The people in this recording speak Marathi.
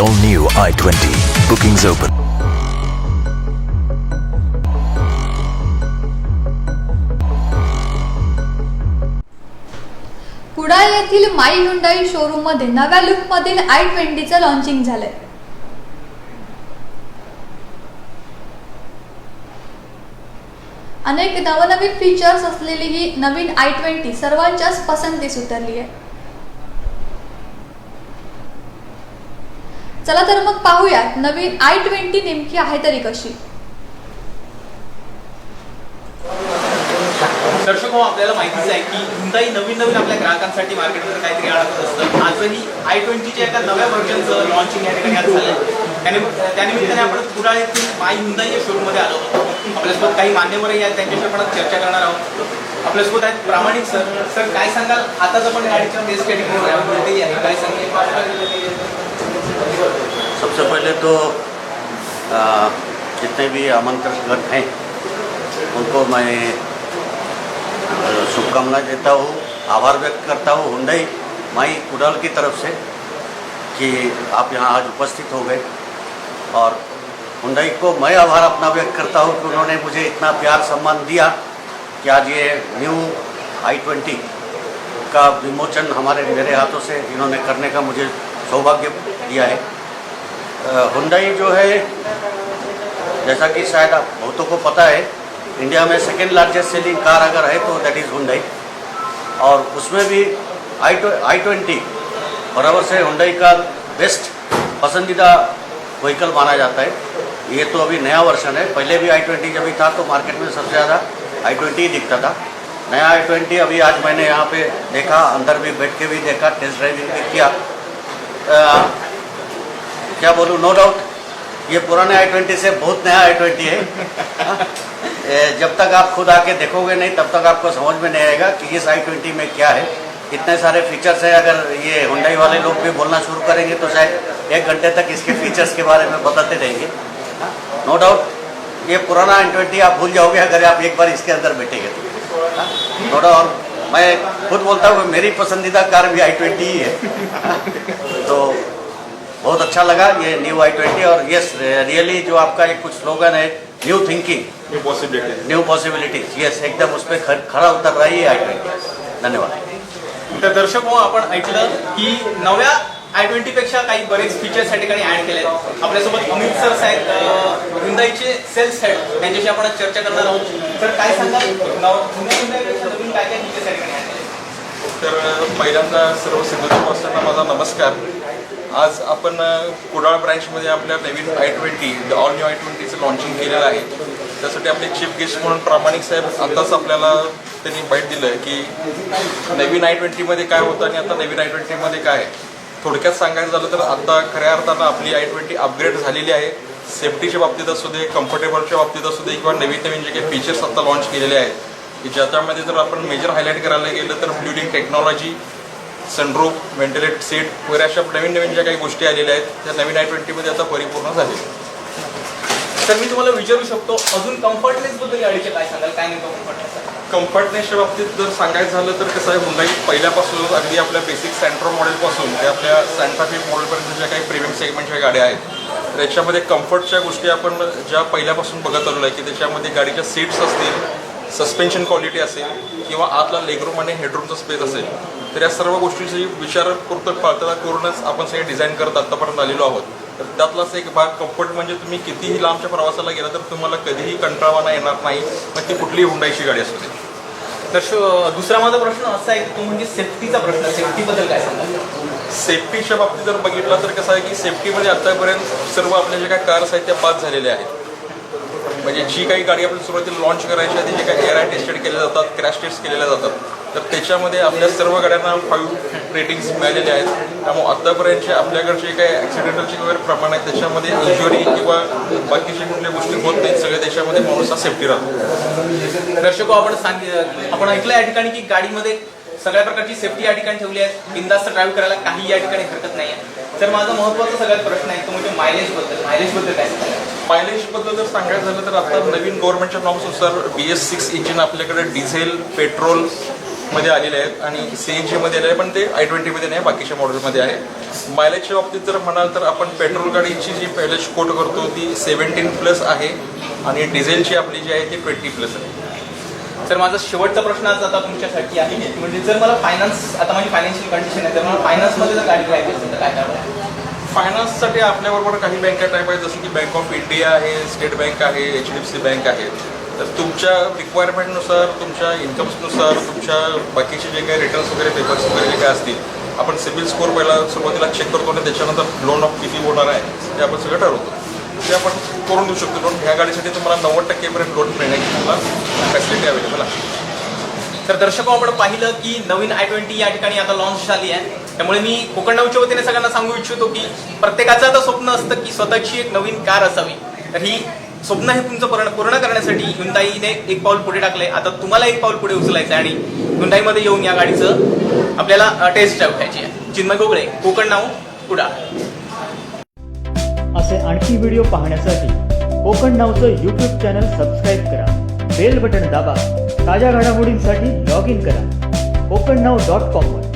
The all new i20. Bookings open. Kudal येथील माई हुंडाई शोरूममध्ये नव्या लुक मधील आय ट्वेंटीचं लॉन्चिंग झालंय अनेक नवनवीन फीचर्स असलेली ही नवीन आय ट्वेंटी सर्वांच्याच पसंतीस उतरली आहे चला तर मग पाहूयात नवीन आय ट्वेंटी नेमकी आहे तरी कशी. दर्शक हो, आपल्याला माहितीच आहे की हुंदाई नवीन नवीन आपल्या ग्राहकांसाठी मार्केटमध्ये काहीतरी अडकत असतं. आजही आय ट्वेंटीच्या एका नव्या व्हर्जनचं लॉन्चिंग या ठिकाणी आज त्याने त्यानिमित्ताने आपण कुडाळ येथील माय हुंदाई या शोरूममध्ये आलो होतो आपल्यासोबत काही मान्यवरही आहेत त्यांच्याशी आपण चर्चा करणार आहोत. आपल्यासोबत आहेत प्रामाणिक सर सर काय सांगाल? आताच आपण गाडीच्या टेस्ट या काय सांगाल? तो आ, जितने भी आमंत्रित गण हैं उनको मैं आ, शुभकामनाएँ देता हूँ आभार व्यक्त करता हूँ। हुंडई माई कुडल की तरफ़ से कि आप यहाँ आज उपस्थित हो गए। और हुंडई को मैं आभार अपना व्यक्त करता हूँ कि उन्होंने मुझे इतना प्यार सम्मान दिया कि आज ये न्यू आई ट्वेंटी का विमोचन हमारे मेरे हाथों से इन्होंने करने का मुझे सौभाग्य दिया है। हुंडई जो है जैसा कि शायद आप बहुतों को पता है इंडिया में सेकेंड लार्जेस्ट सेलिंग कार अगर है तो दैट इज़ हुंडई और उसमें भी आई आई ट्वेंटी बराबर से हुंडई का बेस्ट पसंदीदा व्हीकल माना जाता है। ये तो अभी नया वर्जन है। पहले भी आई ट्वेंटी जब भी था तो मार्केट में सबसे ज़्यादा आई ट्वेंटी ही दिखता था। नया आई ट्वेंटी अभी आज मैंने यहाँ पे देखा अंदर भी बैठ के भी देखा टेस्ट ड्राइविंग भी किया। अ, क्या बोलूँ? नो डाउट ये पुराने आई ट्वेंटी से बहुत नया आई ट्वेंटी है। हाँ? जब तक आप खुद आके देखोगे नहीं, तब तक आपको समझ में नहीं आएगा कि इस आई ट्वेंटी में क्या है। इतने सारे फीचर्स हैं, अगर ये हुंडई वाले लोग भी बोलना शुरू करेंगे तो शायद एक घंटे तक इसके फीचर्स के बारे में बताते रहेंगे। नो डाउट ये पुराना आई ट्वेंटी आप भूल जाओगे अगर आप एक बार इसके अंदर बैठेंगे तो। नो डाउट और मैं खुद बोलता हूँ मेरी पसंदीदा कार भी आई ट्वेंटी ही है। हाँ? तो बहुत अच्छा लगा ये न्यू आई ट्वेंटी और यस रियली जो आपका एक कुछ स्लोगन है new thinking new possibility new possibilities yes एकदम उस पर खरा उतर रही है आई ट्वेंटी धन्यवाद. तर दर्शक हो आपण ऐकलं की नव्या आय ट्वेंटी पेक्षा काही बरेच फीचर्स या ठिकाणी ऍड केले आहेत आपल्यासोबत अमित सर आहेत अं, हुंदाईचे सेल्स हेड त्यांच्याशी आपण चर्चा करणार आहोत. तर काय सांगाल? नवीन काय काय फीचर्स या ठिकाणी ऍड केले तर पहिल्यांदा सर्व सिंधुदुर्गवासियांना माझा नमस्कार. आज आपण कुडाळ ब्रँचमध्ये आपल्या नवीन I twenty the all new I ट्वेंटीचं launching केलेलं आहे. त्यासाठी आपले चीफ गेस्ट म्हणून प्रामाणिक साहेब आताच आपल्याला त्यांनी बाईट दिलं की नवीन आय ट्वेंटीमध्ये काय होतं आणि आता नवीन आय ट्वेंटीमध्ये काय आहे. थोडक्यात सांगायचं झालं तर आता खऱ्या अर्थानं आपली आय ट्वेंटी अपग्रेड झालेली आहे. सेफ्टीच्या बाबतीत असू दे कम्फर्टेबलच्या बाबतीत असू दे किंवा नवीन नवीन जे काही फीचर्स आता लॉन्च केलेले आहेत. की ज्याच्यामध्ये जर आपण मेजर हायलाईट करायला गेलं तर ब्ल्युडिंग टेक्नॉलॉजी सनरूफ व्हेंटिलेट सीट वगैरे अशा नवीन नवीन ज्या काही गोष्टी आलेल्या आहेत त्या नवीन आय ट्वेंटीमध्ये आता परिपूर्ण झाले. तर मी तुम्हाला विचारू शकतो अजून कम्फर्टनेसबद्दल गाडीचे काय सांगाल? काय नाही कम्फर्टनेस कम्फर्टनेसच्या बाबतीत जर सांगायचं झालं तर कसं आहे हुंडाई पहिल्यापासून अगदी आपल्या बेसिक सॅन्ट्रो मॉडेलपासून ते आपल्या सँटाफिक मॉडेलपर्यंत ज्या काही प्रीमियम सेगमेंटच्या गाड्या आहेत त्याच्यामध्ये कम्फर्टच्या गोष्टी आपण ज्या पहिल्यापासून बघत आलेलो आहे की त्याच्यामध्ये गाडीच्या सीट्स असतील सस्पेन्शन क्वालिटी असेल किंवा आतला लेगरूम आणि हेडरूमचा स्पेस असेल तर या सर्व गोष्टीची विचारपूर्वक पाळता करूनच आपण सगळे डिझाईन करत आत्तापर्यंत आलेलो आहोत. तर त्यातलाच एक भाग कम्फर्ट म्हणजे तुम्ही कितीही लांबच्या प्रवासाला गेला तर तुम्हाला कधीही कंटाळवाना येणार नाही मग ती कुठलीही हुंडाईची गाडी असू दे. तर श- दुसरा माझा प्रश्न असा आहे तो म्हणजे सेफ्टीचा प्रश्न सेफ्टीबद्दल काय सांगा सेफ्टीच्या बाबतीत जर बघितलं तर कसं आहे की सेफ्टीमध्ये म्हणजे आतापर्यंत सर्व आपल्या ज्या काय कार्स आहेत त्या पास झालेल्या आहेत. म्हणजे जी काही गाडी आपण सुरुवातीला लॉन्च करायची आधी जे काही एअर आय टेस्टेड केल्या जातात क्रॅश टेस्ट केलेल्या जातात तर त्याच्यामध्ये आपल्या सर्व गाड्यांना फाईव्ह रेटिंग्स मिळालेले आहेत. त्यामुळे आतापर्यंतचे आपल्याकडचे काही ॲक्सिडेंटलचे वगैरे प्रमाण आहे त्याच्यामध्ये इंजुरी किंवा बाकीच्या कुठल्या गोष्टी होत नाहीत सगळ्या देशामध्ये माणूस हा सेफ्टी राहतो. दर्शको आपण सांगितलं आपण ऐकलं या ठिकाणी की गाडीमध्ये सगळ्या प्रकारची सेफ्टी या ठिकाणी ठेवली आहे बिंदास्त ड्राईव्ह करायला काही या ठिकाणी हरकत नाही आहे. तर माझा महत्त्वाचा सगळ्यात प्रश्न आहे तो म्हणजे मायलेजबद्दल. मायलेजबद्दल मायलेजबद्दल जर सांगायचं झालं तर आता नवीन गव्हर्नमेंटच्या नॉर्म्सनुसार बी एस सिक्स इंजिन आपल्याकडे डिझेल पेट्रोलमध्ये आलेले आहेत आणि सी एन जीमध्ये आलेले आहे पण ते आय ट्वेंटीमध्ये नाही बाकीच्या मॉडेलमध्ये आहे. मायलेजच्या बाबतीत जर म्हणाल तर आपण पेट्रोल गाडीची जी मायलेज कोट करतो ती सेव्हन्टीन प्लस आहे आणि डिझेलची आपली जी आहे ती ट्वेंटी प्लस आहे. तर माझा शेवटचा प्रश्न आज आता तुमच्यासाठी आहे म्हणजे जर मला फायनान्स आता माझी फायनान्शियल कंडिशन आहे तर मला फायनान्समध्ये जर गाडी घ्यायची असेल तर काय करावं? फायनान्ससाठी आपल्याबरोबर काही बँका टाईप आहेत जसं की बँक ऑफ इंडिया आहे स्टेट बँक आहे H D F C bank आहे. तर तुमच्या रिक्वायरमेंटनुसार तुमच्या इन्कम्सनुसार तुमच्या बाकीचे जे काही रिटर्न्स वगैरे पेपर्स वगैरे जे काय असतील आपण सिबिल स्कोअर पहिला सुरुवातीला चेक करतो आणि त्याच्यानंतर लोन ऑफ किती होणार आहे. ते आपण सगळं ठरवतो. ते आपण करून देऊ शकतो. लोन ह्या गाडीसाठी तुम्हाला नव्वद टक्केपर्यंत लोन मिळण्याची तुम्हाला फॅसिलिटी अवेलेबल आहे. तर दर्शको आपण पाहिलं की नवीन आय ट्वेंटी या ठिकाणी आता लॉन्च झाली आहे. त्यामुळे मी कोकण नऊच्या वतीने सगळ्यांना सांगू इच्छितो की प्रत्येकाचं आता स्वप्न असतं की स्वतःची एक नवीन कार असावी. तर ही स्वप्न हे तुमचं पूर्ण पूर्ण करण्यासाठी हुंदाईने एक पाऊल पुढे टाकलंय. आता तुम्हाला एक पाऊल पुढे उचलायचं आहे आणि हुंदाईमध्ये येऊन या गाडीचं आपल्याला टेस्ट ड्राईव्ह घ्यायची आहे. चिन्मय गोगळे कोकण नाव कुडाळ. असे आणखी व्हिडिओ पाहण्यासाठी कोकण नावचं यूट्यूब चॅनल सबस्क्राईब करा. बेल बटन दाबा. ताज्या घडामोडींसाठी लॉग इन करा. कोकण नाव डॉट कॉमवर